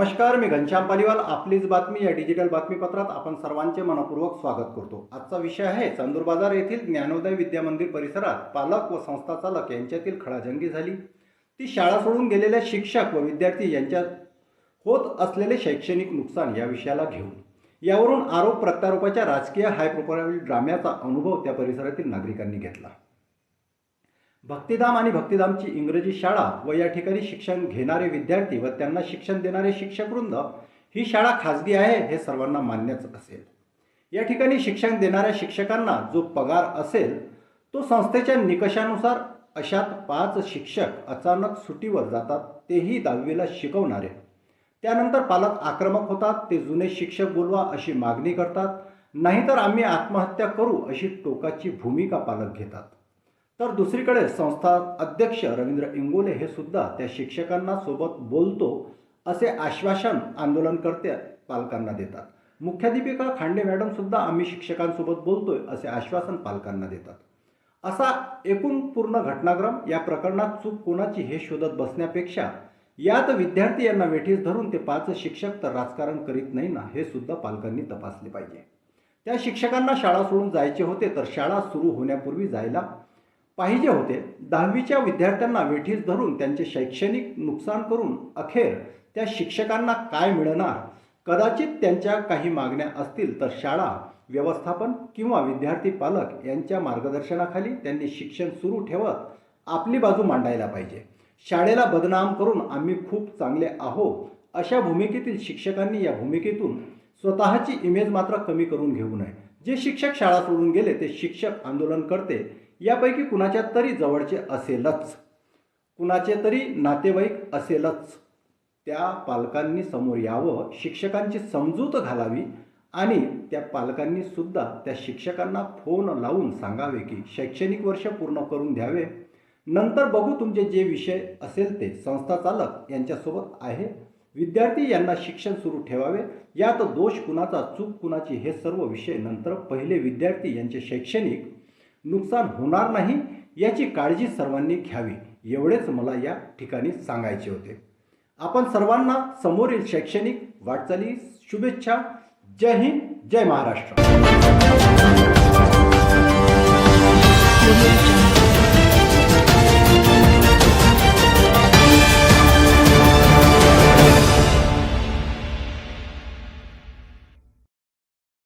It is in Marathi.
नमस्कार मी घनश्याम पालिवाल. आपलीच बातमी या डिजिटल बातमीपत्रात आपण सर्वांचे मनपूर्वक स्वागत करतो. आजचा विषय आहे चांदूर बाजार येथील ज्ञानोदय विद्या मंदिर परिसरात पालक व संस्था चालक यांच्यातील खडाजंगी झाली. ती शाळा सोडून गेलेल्या शिक्षक व विद्यार्थी यांच्यात होत असलेले शैक्षणिक नुकसान या विषयाला घेऊन. यावरून आरोप प्रत्यारोपाच्या राजकीय हाय प्रोफाईल ड्राम्याचा अनुभव त्या परिसरातील नागरिकांनी घेतला. भक्तिधाम आणि भक्तिधामची इंग्रजी शाळा व या ठिकाणी शिक्षण घेणारे विद्यार्थी व त्यांना शिक्षण देणारे शिक्षकवृंद ही शाळा खाजगी आहे हे सर्वांना मान्यच असेल. या ठिकाणी शिक्षण देणाऱ्या शिक्षकांना जो पगार असेल तो संस्थेच्या निकषानुसार अशात पाच शिक्षक अचानक सुटीवर जातात तेही दहावीला शिकवणारे. त्यानंतर पालक आक्रमक होतात ते जुने शिक्षक बोलवा अशी मागणी करतात नाहीतर आम्ही आत्महत्या करू अशी टोकाची भूमिका पालक घेतात. तर दुसरीकडे संस्था अध्यक्ष रवींद्र इंगोले हे सुद्धा त्या शिक्षकांना सोबत बोलतो असे आश्वासन आंदोलनकर्ते पालकांना देतात. मुख्याध्यापिका खांडे मॅडम सुद्धा आम्ही शिक्षकांसोबत बोलतोय असे आश्वासन पालकांना देतात. असा एकूण पूर्ण घटनाक्रम या प्रकरणात चूक कोणाची हे शोधत बसण्यापेक्षा यात विद्यार्थी यांना वेठीस धरून ते पाच शिक्षक तर राजकारण करीत नाही ना हे सुद्धा पालकांनी तपासले पाहिजे. त्या शिक्षकांना शाळा सोडून जायचे होते तर शाळा सुरू होण्यापूर्वी जायला पाहिजे होते. दहावीच्या विद्यार्थ्यांना वेठीस धरून त्यांचे शैक्षणिक नुकसान करून अखेर त्या शिक्षकांना काय मिळणार? कदाचित त्यांच्या काही मागण्या असतील तर शाळा व्यवस्थापन किंवा विद्यार्थी पालक यांच्या मार्गदर्शनाखाली त्यांनी शिक्षण सुरू ठेवत आपली बाजू मांडायला पाहिजे. शाळेला बदनाम करून आम्ही खूप चांगले आहोत अशा भूमिकेतील शिक्षकांनी या भूमिकेतून स्वतःची इमेज मात्र कमी करून घेऊ नये. जे शिक्षक शाळा सोडून गेले ते शिक्षक आंदोलन करते यापैकी कुणाच्या तरी जवळचे असेलच. कुणाचे तरी नातेवाईक असेलच. त्या पालकांनी समोर यावं शिक्षकांची समजूत घालावी आणि त्या पालकांनी सुद्धा त्या शिक्षकांना फोन लावून सांगावे की शैक्षणिक वर्ष पूर्ण करून द्यावे. नंतर बघू तुमचे जे विषय असेल ते. संस्था चालक यांच्यासोबत आहे. विद्यार्थी यांना शिक्षण सुरू ठेवावे. यात दोष कुणाचा चूक कुणाची हे सर्व विषय नंतर पहिले विद्यार्थी यांचे शैक्षणिक नुकसान होणार नाही याची काळजी सर्वांनी घ्यावी एवढेच मला या ठिकाणी सांगायचे होते. आपण सर्वांना समोरील शैक्षणिक वाटचाली शुभेच्छा. जय हिंद जय महाराष्ट्र.